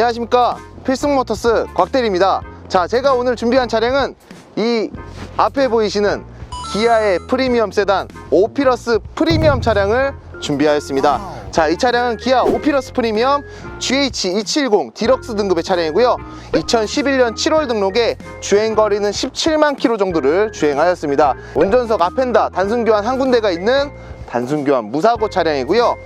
안녕하십니까. 필승모터스 곽대리입니다. 자 제가 오늘 준비한 차량은 이 앞에 보이시는 기아의 프리미엄 세단 오피러스 프리미엄 차량을 준비하였습니다. 자 이 차량은 기아 오피러스 프리미엄 GH270 디럭스 등급의 차량이고요. 2011년 7월 등록에 주행거리는 17만 킬로 정도를 주행하였습니다. 운전석 앞엔다 단순 교환 한 군데가 있는 단순 교환 무사고 차량이고요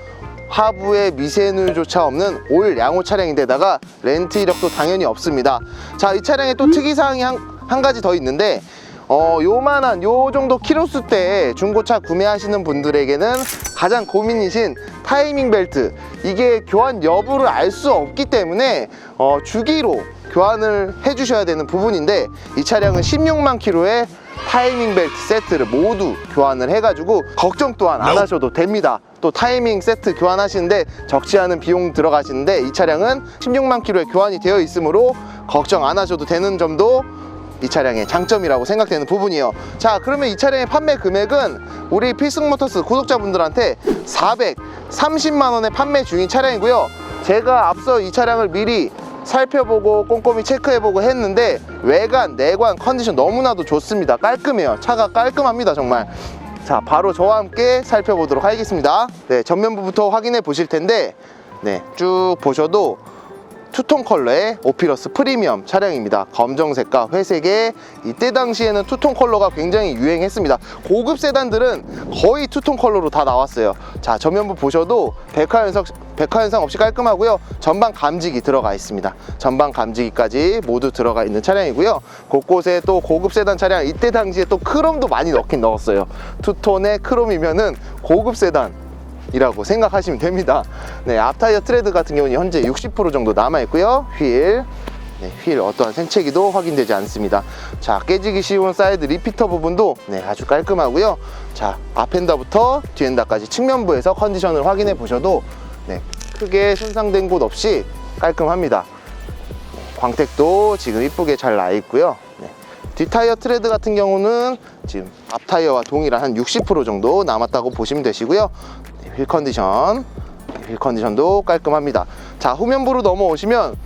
하부에 미세누유조차 없는 올 양호 차량인데다가 렌트 이력도 당연히 없습니다. 자, 이 차량에 또 특이사항이 한, 한 가지 더 있는데 어, 요만한 요 정도 키로수 때 중고차 구매하시는 분들에게는 가장 고민이신 타이밍 벨트 이게 교환 여부를 알 수 없기 때문에 어, 주기로 교환을 해주셔야 되는 부분인데 이 차량은 16만 킬로에 타이밍 벨트 세트를 모두 교환을 해가지고 걱정 또한 안 하셔도 됩니다. 또 타이밍 세트 교환하시는데 적지 않은 비용 들어가시는데 이 차량은 16만 킬로에 교환이 되어 있으므로 걱정 안 하셔도 되는 점도 이 차량의 장점이라고 생각되는 부분이에요. 자, 그러면 이 차량의 판매 금액은 우리 필승모터스 구독자분들한테 430만 원에 판매 중인 차량이고요. 제가 앞서 이 차량을 미리 살펴보고 꼼꼼히 체크해보고 했는데 외관, 내관 컨디션 너무나도 좋습니다. 깔끔해요. 차가 깔끔합니다, 정말. 자, 바로 저와 함께 살펴보도록 하겠습니다. 네, 전면부부터 확인해 보실 텐데, 네, 쭉 보셔도 투톤 컬러의 오피러스 프리미엄 차량입니다. 검정색과 회색에 이때 당시에는 투톤 컬러가 굉장히 유행했습니다. 고급 세단들은 거의 투톤 컬러로 다 나왔어요. 자, 전면부 보셔도 백화 현상, 백화 현상 없이 깔끔하고요. 전방 감지기 들어가 있습니다. 전방 감지기까지 모두 들어가 있는 차량이고요. 곳곳에 또 고급 세단 차량 이때 당시에 또 크롬도 많이 넣긴 넣었어요. 투톤의 크롬이면은 고급 세단 이라고 생각하시면 됩니다. 네, 앞타이어 트레드 같은 경우는 현재 60% 정도 남아 있고요. 휠, 네, 휠 어떠한 생채기도 확인되지 않습니다. 자, 깨지기 쉬운 사이드 리피터 부분도 네, 아주 깔끔하고요. 자, 앞엔다부터 뒤엔다까지 측면부에서 컨디션을 확인해 보셔도 네, 크게 손상된 곳 없이 깔끔합니다. 네, 광택도 지금 이쁘게 잘 나 있고요. 네. 뒷타이어 트레드 같은 경우는 지금 앞타이어와 동일한 한 60% 정도 남았다고 보시면 되시고요. 네, 휠 컨디션, 네, 휠 컨디션도 깔끔합니다. 자, 후면부로 넘어오시면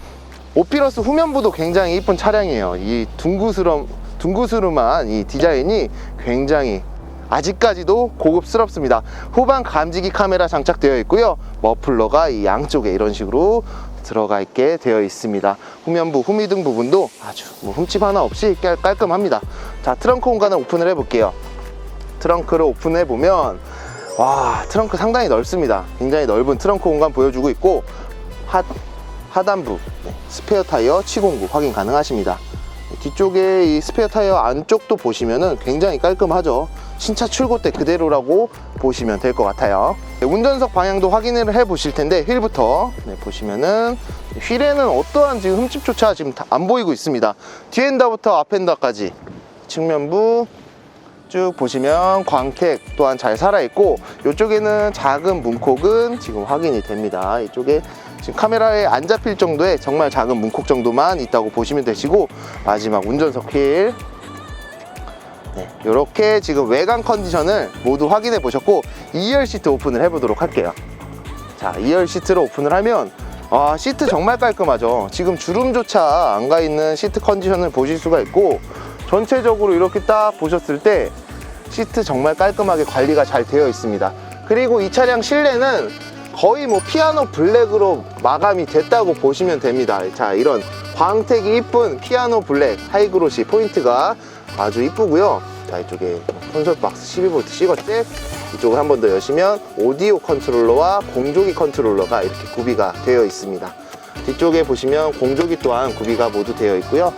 오피러스 후면부도 굉장히 이쁜 차량이에요. 이 둥그스름, 둥그스름한 이 디자인이 굉장히 아직까지도 고급스럽습니다. 후방 감지기 카메라 장착되어 있고요. 머플러가 이 양쪽에 이런 식으로 들어가 있게 되어 있습니다. 후면부 후미등 부분도 아주 뭐 흠집 하나 없이 깔, 깔끔합니다. 자, 트렁크 공간을 오픈을 해 볼게요. 트렁크를 오픈해 보면 와 트렁크 상당히 넓습니다. 굉장히 넓은 트렁크 공간 보여주고 있고 하, 하단부 네, 스페어 타이어 치공구 확인 가능하십니다. 뒤쪽에 이 스페어 타이어 안쪽도 보시면은 굉장히 깔끔하죠. 신차 출고 때 그대로라고 보시면 될 것 같아요. 네, 운전석 방향도 확인을 해 보실 텐데 휠부터 네, 보시면은 휠에는 어떠한 지금 흠집조차 지금 다안 보이고 있습니다. 뒤엔다부터 앞엔다까지 측면부 쭉 보시면 광택 또한 잘 살아있고 이쪽에는 작은 문콕은 지금 확인이 됩니다. 이쪽에 지금 카메라에 안 잡힐 정도의 정말 작은 문콕 정도만 있다고 보시면 되시고 마지막 운전석 휠 네, 이렇게 지금 외관 컨디션을 모두 확인해 보셨고 2열 시트 오픈을 해보도록 할게요. 자, 2열 시트를 오픈을 하면 아, 시트 정말 깔끔하죠. 지금 주름조차 안 가 있는 시트 컨디션을 보실 수가 있고 전체적으로 이렇게 딱 보셨을 때 시트 정말 깔끔하게 관리가 잘 되어 있습니다. 그리고 이 차량 실내는 거의 뭐 피아노 블랙으로 마감이 됐다고 보시면 됩니다. 자, 이런 광택이 이쁜 피아노 블랙 하이그로시 포인트가 아주 이쁘고요. 자, 이쪽에 콘솔 박스 12V 시거잭 이쪽을 한 번 더 여시면 오디오 컨트롤러와 공조기 컨트롤러가 이렇게 구비가 되어 있습니다. 뒤쪽에 보시면 공조기 또한 구비가 모두 되어 있고요.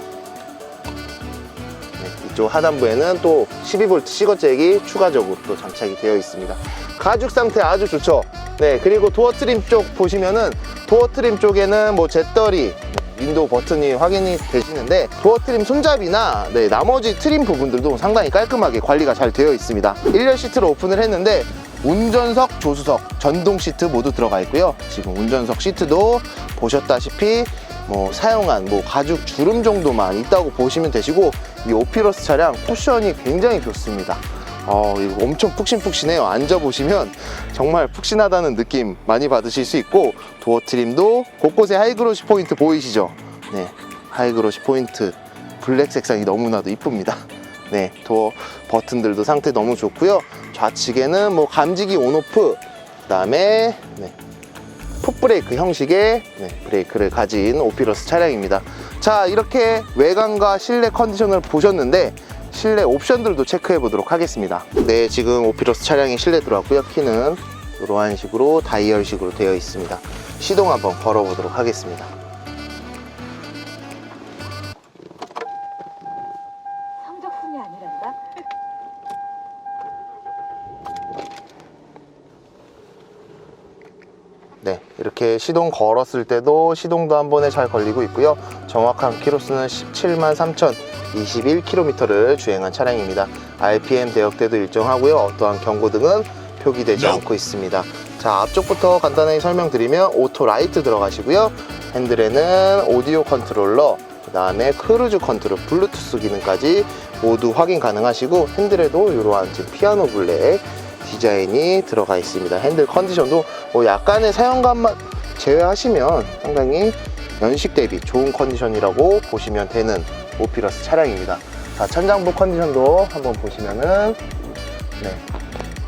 네, 이쪽 하단부에는 또 12V 시거잭이 추가적으로 또 장착이 되어 있습니다. 가죽 상태 아주 좋죠. 네, 그리고 도어 트림 쪽 보시면은 도어 트림 쪽에는 뭐 잿더리, 윈도우 버튼이 확인이 되시는데 도어 트림 손잡이나 네, 나머지 트림 부분들도 상당히 깔끔하게 관리가 잘 되어 있습니다. 1열 시트를 오픈을 했는데 운전석, 조수석, 전동 시트 모두 들어가 있고요. 지금 운전석 시트도 보셨다시피 뭐 사용한 뭐 가죽 주름 정도만 있다고 보시면 되시고 이 오피러스 차량 쿠션이 굉장히 좋습니다. 어, 이거 엄청 푹신푹신해요. 앉아보시면 정말 푹신하다는 느낌 많이 받으실 수 있고 도어 트림도 곳곳에 하이그로시 포인트 보이시죠? 네, 하이그로시 포인트 블랙 색상이 너무나도 이쁩니다. 네, 도어 버튼들도 상태 너무 좋고요. 좌측에는 뭐 감지기 온오프, 그 다음에 네, 풋브레이크 형식의 네, 브레이크를 가진 오피러스 차량입니다. 자, 이렇게 외관과 실내 컨디션을 보셨는데 실내 옵션들도 체크해 보도록 하겠습니다. 네, 지금 오피러스 차량이 실내 들어왔고요. 키는 이러한 식으로 다이얼식으로 되어 있습니다. 시동 한번 걸어 보도록 하겠습니다. 성적순이 아니란다. 네, 이렇게 시동 걸었을 때도 시동도 한 번에 잘 걸리고 있고요. 정확한 키로수는 17만 3,021km를 주행한 차량입니다. RPM 대역대도 일정하고요. 어떠한 경고등은 표기되지 않고 있습니다. 자, 앞쪽부터 간단하게 설명드리면 오토 라이트 들어가시고요. 핸들에는 오디오 컨트롤러, 그 다음에 크루즈 컨트롤, 블루투스 기능까지 모두 확인 가능하시고 핸들에도 이러한 지금 피아노 블랙 디자인이 들어가 있습니다. 핸들 컨디션도 뭐 약간의 사용감만 제외하시면 상당히 연식 대비 좋은 컨디션이라고 보시면 되는 오피러스 차량입니다. 자, 천장부 컨디션도 한번 보시면은 네,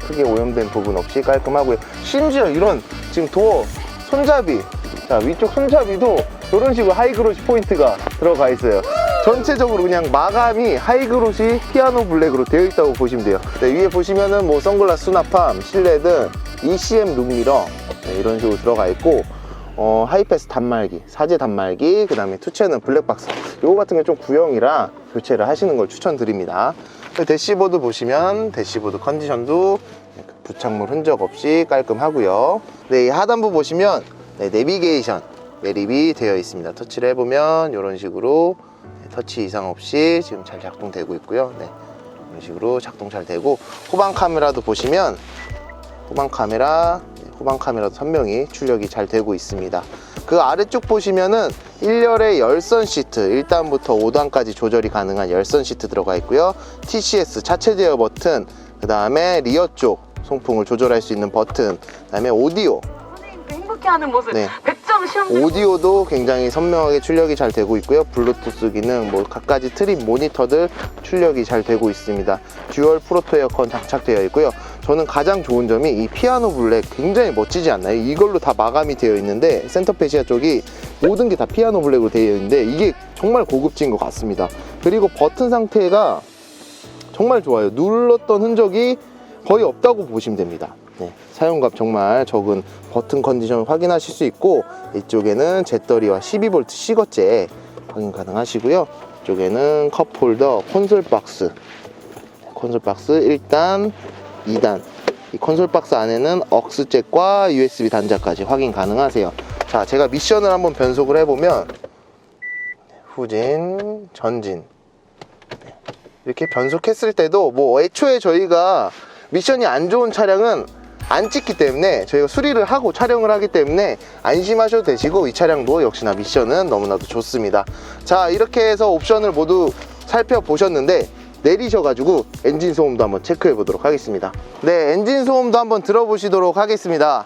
크게 오염된 부분 없이 깔끔하고요. 심지어 이런 지금 도어 손잡이, 자 위쪽 손잡이도 이런 식으로 하이그로시 포인트가 들어가 있어요. 전체적으로 그냥 마감이 하이그로시 피아노 블랙으로 되어 있다고 보시면 돼요. 네, 위에 보시면은 뭐 선글라스 수납함, 실내등, ECM 룩미러 네, 이런 식으로 들어가 있고 어, 하이패스 단말기, 사제 단말기, 그 다음에 투체는 블랙박스. 요거 같은 게 좀 구형이라 교체를 하시는 걸 추천드립니다. 그 대시보드 보시면 대시보드 컨디션도 부착물 흔적 없이 깔끔하고요. 네, 이 하단부 보시면 네, 내비게이션 매립이 되어 있습니다. 터치를 해보면 이런 식으로 네, 터치 이상 없이 지금 잘 작동되고 있고요. 네, 이런 식으로 작동 잘 되고 후방 카메라도 보시면 후방 카메라, 네, 후방 카메라도 선명히 출력이 잘 되고 있습니다. 그 아래쪽 보시면은 1열의 열선 시트 1단부터 5단까지 조절이 가능한 열선 시트 들어가 있고요. TCS 차체 제어 버튼, 그 다음에 리어 쪽 송풍을 조절할 수 있는 버튼, 그 다음에 오디오, 행복해하는 모습 네. 100점 시험 오디오도 굉장히 선명하게 출력이 잘 되고 있고요. 블루투스 기능, 뭐 갖가지 트림 모니터들 출력이 잘 되고 있습니다. 듀얼 프로토 에어컨 장착되어 있고요. 저는 가장 좋은 점이 이 피아노 블랙 굉장히 멋지지 않나요? 이걸로 다 마감이 되어 있는데 센터 페시아 쪽이 모든 게 다 피아노 블랙으로 되어 있는데 이게 정말 고급진 것 같습니다. 그리고 버튼 상태가 정말 좋아요. 눌렀던 흔적이 거의 없다고 보시면 됩니다. 네, 사용감 정말 적은 버튼 컨디션을 확인하실 수 있고 이쪽에는 잿더리와 12V C거째 확인 가능하시고요. 이쪽에는 컵홀더, 콘솔 박스, 콘솔 박스 1단, 2단. 이 콘솔 박스 안에는 억스 잭과 USB 단자까지 확인 가능하세요. 자, 제가 미션을 한번 변속을 해보면 후진, 전진, 이렇게 변속했을 때도 뭐 애초에 저희가 미션이 안 좋은 차량은 안 찍기 때문에 저희가 수리를 하고 촬영을 하기 때문에 안심하셔도 되시고 이 차량도 역시나 미션은 너무나도 좋습니다 자 이렇게 해서 옵션을 모두 살펴보셨는데 내리셔가지고 엔진 소음도 한번 체크해 보도록 하겠습니다. 네 엔진 소음도 한번 들어보시도록 하겠습니다.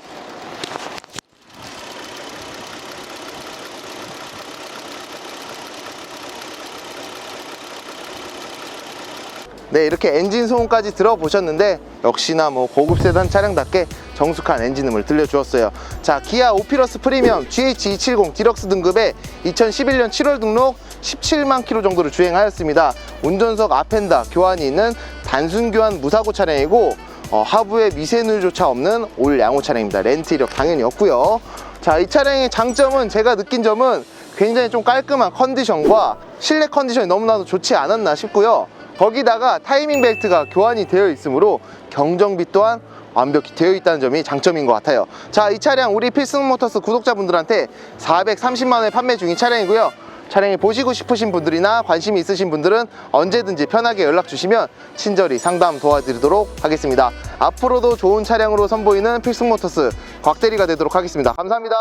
네 이렇게 엔진 소음까지 들어보셨는데 역시나 뭐 고급 세단 차량답게 정숙한 엔진음을 들려주었어요. 자 기아 오피러스 프리미엄 GH270 디럭스 등급의 2011년 7월 등록 17만 킬로 정도를 주행하였습니다. 운전석 앞엔다 교환이 있는 단순 교환 무사고 차량이고 어, 하부에 미세누유조차 없는 올 양호 차량입니다. 렌트 이력 당연히 없고요. 자 이 차량의 장점은 제가 느낀 점은 굉장히 좀 깔끔한 컨디션과 실내 컨디션이 너무나도 좋지 않았나 싶고요 거기다가 타이밍 벨트가 교환이 되어 있으므로 경정비 또한 완벽히 되어 있다는 점이 장점인 것 같아요. 자 이 차량 우리 필승모터스 구독자분들한테 430만 원에 판매 중인 차량이고요. 차량이 보시고 싶으신 분들이나 관심이 있으신 분들은 언제든지 편하게 연락 주시면 친절히 상담 도와드리도록 하겠습니다. 앞으로도 좋은 차량으로 선보이는 필승모터스 곽대리가 되도록 하겠습니다. 감사합니다